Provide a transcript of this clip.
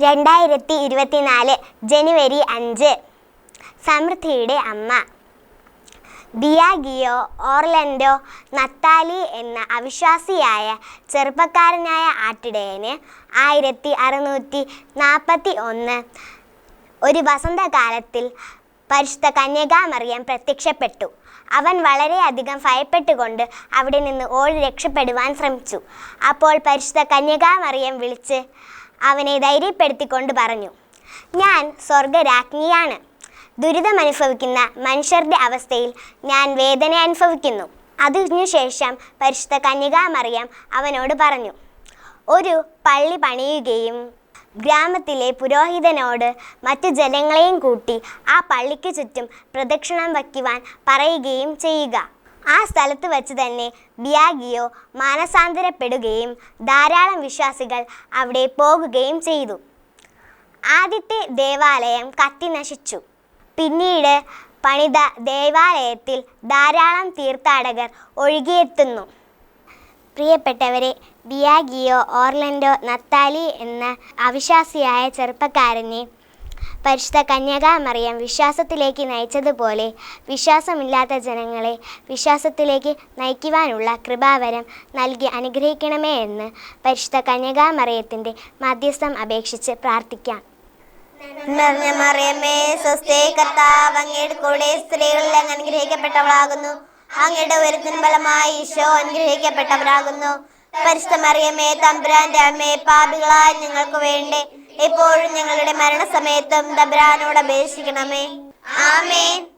രണ്ടായിരത്തി ഇരുപത്തിനാല് ജനുവരി അഞ്ച്. സമൃദ്ധിയുടെ അമ്മ. ബിയാഗിയോ ഓർലൻഡോ നത്താലി എന്ന അവിശ്വാസിയായ ചെറുപ്പക്കാരനായ ആട്ടിടയന് ആയിരത്തി അറുന്നൂറ്റി നാൽപ്പത്തി ഒന്ന് ഒരു വസന്തകാലത്തിൽ പരിശുദ്ധ കന്യകാമറിയം പ്രത്യക്ഷപ്പെട്ടു. അവൻ വളരെയധികം ഭയപ്പെട്ടുകൊണ്ട് അവിടെ നിന്ന് ഓടി രക്ഷപ്പെടുവാൻ ശ്രമിച്ചു. അപ്പോൾ പരിശുദ്ധ കന്യകാമറിയം വിളിച്ച് അവനെ ധൈര്യപ്പെടുത്തിക്കൊണ്ട് പറഞ്ഞു. ഞാൻ സ്വർഗരാജ്ഞിയാണ്. ദുരിതമനുഭവിക്കുന്ന മനുഷ്യരുടെ അവസ്ഥയിൽ ഞാൻ വേദന അനുഭവിക്കുന്നു. അതിനുശേഷം പരിശുദ്ധ കന്യകാമറിയാം അവനോട് പറഞ്ഞു ഒരു പള്ളി പണിയുകയും ഗ്രാമത്തിലെ പുരോഹിതനോട് മറ്റു ജനങ്ങളെയും കൂട്ടി ആ പള്ളിക്ക് ചുറ്റും പ്രദക്ഷിണം വയ്ക്കുവാൻ പറയുകയും ചെയ്യുക. ആ സ്ഥലത്ത് വെച്ച് തന്നെ ബിയാഗിയോ മാനസാന്തരപ്പെടുകയും ധാരാളം വിശ്വാസികൾ അവിടെ പോകുകയും ചെയ്തു. ആദ്യത്തെ ദേവാലയം കത്തി നശിച്ചു. പിന്നീട് പണിത ദേവാലയത്തിൽ ധാരാളം തീർത്ഥാടകർ ഒഴുകിയെത്തുന്നു. പ്രിയപ്പെട്ടവരെ ബിയാഗിയോ ഓർലൻഡോ നത്താലി എന്ന അവിശ്വാസിയായ ചെറുപ്പക്കാരനെ പരിശുദ്ധ കന്യകാമറിയം വിശ്വാസത്തിലേക്ക് നയിച്ചതുപോലെ വിശ്വാസമില്ലാത്ത ജനങ്ങളെ വിശ്വാസത്തിലേക്ക് നയിക്കുവാനുള്ള കൃപാവരം നൽകി അനുഗ്രഹിക്കണമേ എന്ന് പരിശുദ്ധ കന്യകാമറിയത്തിന്റെ മധ്യസ്ഥം അപേക്ഷിച്ച് പ്രാർത്ഥിക്കാം. മറിയമേ അങ്ങയുടെ കൂടെ സ്ത്രീകളിൽ അനുഗ്രഹിക്കപ്പെട്ടവളാകുന്നു. അങ്ങയുടെ ഉയരത്തിന് ഫലമായി ഈശോ അനുഗ്രഹിക്കപ്പെട്ടവരാകുന്നു. പരിശുദ്ധ മറിയമേ തമ്പുരാന്റെ അമ്മേ പാപികളായ ഞങ്ങൾക്ക് വേണ്ടി. എപ്പോഴും ഞങ്ങളുടെ മരണസമയത്തും ദബ്രാനോട് അപേക്ഷിക്കണമേ. ആമേൻ.